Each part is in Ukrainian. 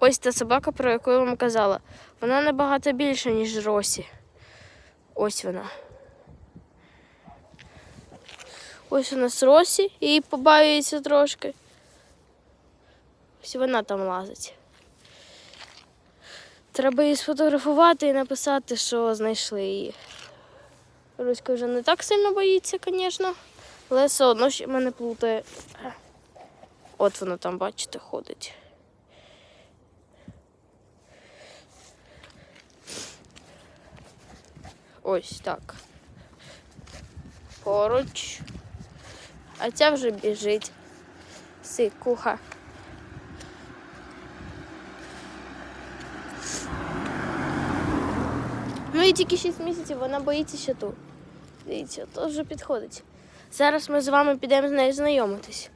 Ось та собака, про яку я вам казала. Вона набагато більша, ніж Росі. Ось вона. Ось у нас Росі, її побаюється трошки. Ось вона там лазить. Треба її сфотографувати і написати, що знайшли її. Руська вже не так сильно боїться, звісно, але все одно ще мене плутає. От воно там, бачите, ходить. Ось так. Поруч. А ця вже біжить. Сикуха. Ну і тільки 6 місяців вона боїться ще тут. Дивіться, то вже підходить. Зараз ми з вами підемо з нею знайомитись.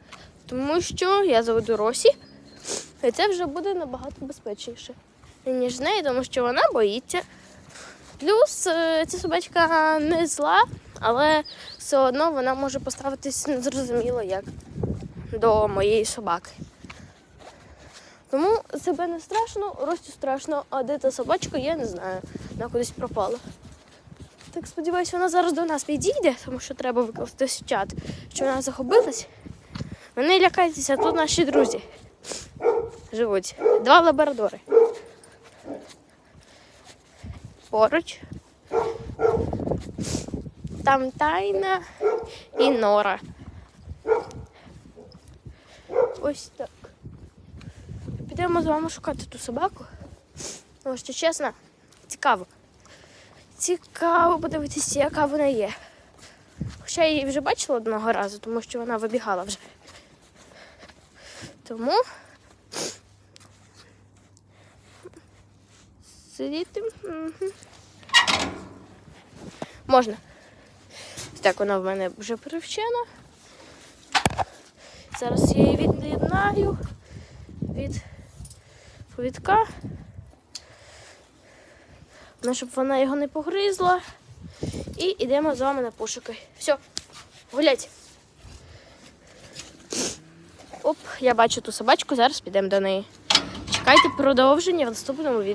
Тому що я заведу Росі, і це вже буде набагато безпечніше, ніж з нею, тому що вона боїться. Плюс е, ця собачка не зла, але все одно вона може поставитись незрозуміло як до моєї собаки. Тому себе не страшно, Ростю страшно, а де та собачка, я не знаю. Вона кудись пропала. Так сподіваюся, вона зараз до нас підійде, тому що треба викласти чат, що вона загубилась. Ви не лякайтеся, тут наші друзі живуть. Два лабрадори. Поруч. Там тайна і нора. Ось так. Підемо з вами шукати ту собаку. Тому що чесно, цікаво. Цікаво подивитися, яка вона є. Хоча я її вже бачила одного разу, тому що вона вибігала вже. Тому сидіти. Мгм. Можна. Так, вона в мене вже привчена. Зараз я її від'єднаю від повідка. Ну, щоб вона його не погризла. І йдемо з вами на пошуки. Все, гулять. Оп, я бачу ту собачку, зараз підемо до неї. Чекайте продовження в наступному відео.